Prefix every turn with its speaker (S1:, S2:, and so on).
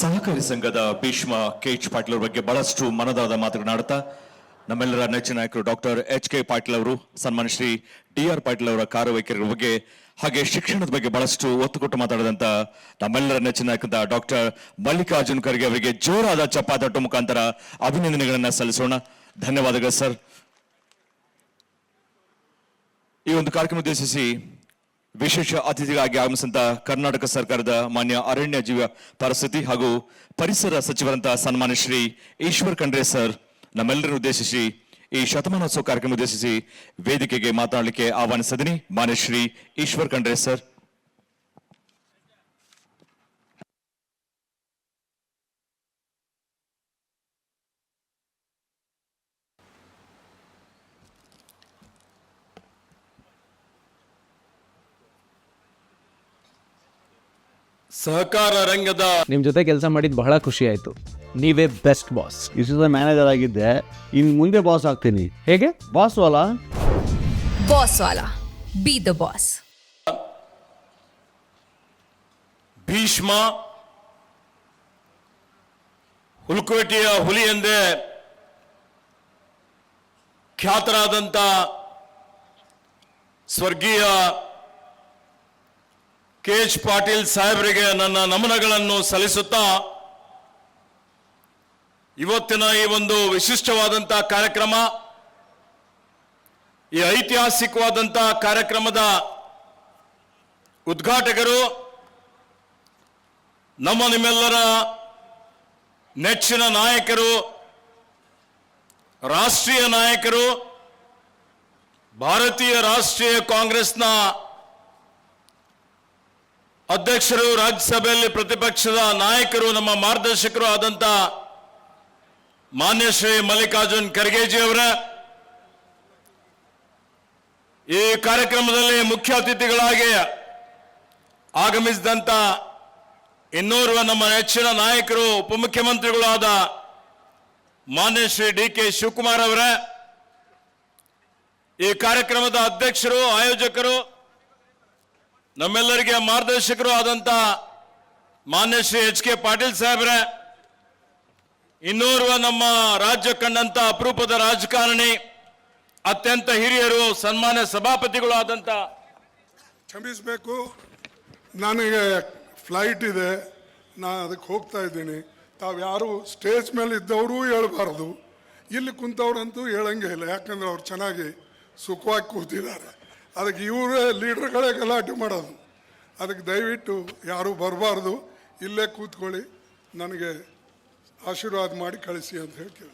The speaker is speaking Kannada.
S1: ಸಹಕಾರಿ ಸಂಘದ ಭೀಷ್ಮ ಕೆ ಎಚ್ ಪಾಟೀಲ್ ಅವರ ಬಗ್ಗೆ ಬಹಳಷ್ಟು ಮನದಾದ ಮಾತುಗಳನ್ನಾಡ್ತಾ ನಮ್ಮೆಲ್ಲರ ನೆಚ್ಚಿನ ನಾಯಕರು ಡಾಕ್ಟರ್ ಎಚ್ ಕೆ ಪಾಟೀಲ್ ಅವರು ಸನ್ಮಾನ ಶ್ರೀ ಡಿ ಆರ್ ಪಾಟೀಲ್ ಅವರ ಕಾರ್ಯವೈಖರಿಗಳ ಬಗ್ಗೆ, ಹಾಗೆ ಶಿಕ್ಷಣದ ಬಗ್ಗೆ ಬಹಳಷ್ಟು ಒತ್ತು ಕೊಟ್ಟು ಮಾತಾಡಿದಂತ ನಮ್ಮೆಲ್ಲರ ನೆಚ್ಚಿನ ನಾಯಕದ ಡಾಕ್ಟರ್ ಮಲ್ಲಿಕಾರ್ಜುನ್ ಖರ್ಗೆ ಅವರಿಗೆ ಜೋರಾದ ಚಪ್ಪಾತಟ್ಟು ಮುಖಾಂತರ ಅಭಿನಂದನೆಗಳನ್ನ ಸಲ್ಲಿಸೋಣ. ಧನ್ಯವಾದಗಳು ಸರ್. ಈ ಒಂದು ಕಾರ್ಯಕ್ರಮ ಉದ್ದೇಶಿಸಿ ವಿಶೇಷ ಅತಿಥಿಗಾಗಿ ಆಗಮಿಸಿದಂತ ಕರ್ನಾಟಕ ಸರ್ಕಾರದ ಮಾನ್ಯ ಅರಣ್ಯ ಜೀವ ಪರಿಸ್ಥಿತಿ ಹಾಗೂ ಪರಿಸರ ಸಚಿವರಂತ ಸನ್ಮಾನ್ಯ ಶ್ರೀ ಈಶ್ವರ್ ಖಂಡ್ರೆ ಸರ್, ನಮ್ಮೆಲ್ಲರನ್ನು ಉದ್ದೇಶಿಸಿ ಈ ಶತಮಾನೋತ್ಸವ ಕಾರ್ಯಕ್ರಮ ಉದ್ದೇಶಿಸಿ ವೇದಿಕೆಗೆ ಮಾತನಾಡಲಿಕ್ಕೆ ಆಹ್ವಾನಿಸದಿನಿ. ಮಾನ್ಯ ಶ್ರೀ ಈಶ್ವರ್ ಖಂಡ್ರೆ ಸರ್.
S2: ಸಹಕಾರ ರಂಗದ
S3: ನಿಮ್ ಜೊತೆ ಕೆಲಸ ಮಾಡಿದ್ ಬಹಳ ಖುಷಿ ಆಯ್ತು. ನೀವೇ ಬೆಸ್ಟ್ ಬಾಸ್
S4: ಇಷ್ಟು ಮ್ಯಾನೇಜರ್ ಆಗಿದ್ದೆ. ಇನ್ನು ಮುಂದೆ ಬಾಸ್ ಆಗ್ತೀನಿ.
S3: ಹೇಗೆ?
S4: ಬಾಸ್ ಅಲ್ಲ
S5: ಬಾಸ್ ವಾಲ. ಬಿ ದ ಬಾಸ್
S2: ಭೀಷ್ಮ ಹುಲ್ಕುವಟಿಯ ಹುಲಿ ಎಂದೇ ಖ್ಯಾತರಾದಂಥ ಸ್ವರ್ಗೀಯ ಕೆ ಎಚ್ ಪಾಟೀಲ್ ಸಾಹೇಬರಿಗೆ ನನ್ನ ನಮನಗಳನ್ನು ಸಲ್ಲಿಸುತ್ತಾ ಇವತ್ತಿನ ಈ ಒಂದು ವಿಶಿಷ್ಟವಾದಂಥ ಕಾರ್ಯಕ್ರಮ, ಈ ಐತಿಹಾಸಿಕವಾದಂಥ ಕಾರ್ಯಕ್ರಮದ ಉದ್ಘಾಟಕರು, ನಮ್ಮ ನಿಮ್ಮೆಲ್ಲರ ನೆಚ್ಚಿನ ನಾಯಕರು, ರಾಷ್ಟ್ರೀಯ ನಾಯಕರು, ಭಾರತೀಯ ರಾಷ್ಟ್ರೀಯ ಕಾಂಗ್ರೆಸ್ನ ಅಧ್ಯಕ್ಷರು ರಾಜ್ಯಸಭೆಯಲ್ಲಿ ಪ್ರತಿಪಕ್ಷದ ನಾಯಕರು, ನಮ್ಮ ಮಾರ್ಗದರ್ಶಕರು ಆದಂತ ಮಾನ್ಯ ಶ್ರೀ ಮಲ್ಲಿಕಾರ್ಜುನ್ ಖರ್ಗೆಜಿ ಅವರ, ಈ ಕಾರ್ಯಕ್ರಮದಲ್ಲಿ ಮುಖ್ಯ ಅತಿಥಿಗಳಾಗಿ ಆಗಮಿಸಿದಂತ ಇನ್ನೋರ್ವ ನಮ್ಮ ನೆಚ್ಚಿನ ನಾಯಕರು, ಉಪಮುಖ್ಯಮಂತ್ರಿಗಳಾದ ಮಾನ್ಯ ಶ್ರೀ ಡಿ ಕೆ ಶಿವಕುಮಾರ್ ಅವರ, ಈ ಕಾರ್ಯಕ್ರಮದ ಅಧ್ಯಕ್ಷರು, ಆಯೋಜಕರು ನಮ್ಮೆಲ್ಲರಿಗೆ ಮಾರ್ಗದರ್ಶಕರು ಆದಂತ ಮಾನ್ಯ ಶ್ರೀ ಎಚ್ ಕೆ ಪಾಟೀಲ್ ಸಾಹೇಬ್ರೆ, ಇನ್ನೋರ್ವ ನಮ್ಮ ರಾಜ್ಯ ಕಂಡಂತ ಅಪರೂಪದ ರಾಜಕಾರಣಿ, ಅತ್ಯಂತ ಹಿರಿಯರು, ಸನ್ಮಾನ್ಯ ಸಭಾಪತಿಗಳು ಆದಂತ
S6: ಕ್ಷಮಿಸಬೇಕು. ನನಗೆ ಫ್ಲೈಟ್ ಇದೆ. ನಾನು ಅದಕ್ಕೆ ಹೋಗ್ತಾ ಇದ್ದೀನಿ. ತಾವು ಯಾರು ಸ್ಟೇಜ್ ಮೇಲೆ ಇದ್ದವರು ಹೇಳಬಾರದು. ಇಲ್ಲಿ ಕುಂತವ್ರಂತೂ ಹೇಳಂಗೆ ಇಲ್ಲ. ಯಾಕಂದ್ರೆ ಅವ್ರು ಚೆನ್ನಾಗಿ ಸುಖವಾಗಿ ಕೂತಿದ್ದಾರೆ. ಅದಕ್ಕೆ ಇವರೇ ಲೀಡರ್ಗಳೇ ಗಲಾಟೆ ಮಾಡೋದು. ಅದಕ್ಕೆ ದಯವಿಟ್ಟು ಯಾರೂ ಬರಬಾರ್ದು. ಇಲ್ಲೇ ಕೂತ್ಕೊಳ್ಳಿ. ನನಗೆ ಆಶೀರ್ವಾದ ಮಾಡಿ ಕಳಿಸಿ ಅಂತ ಹೇಳ್ತೀವಿ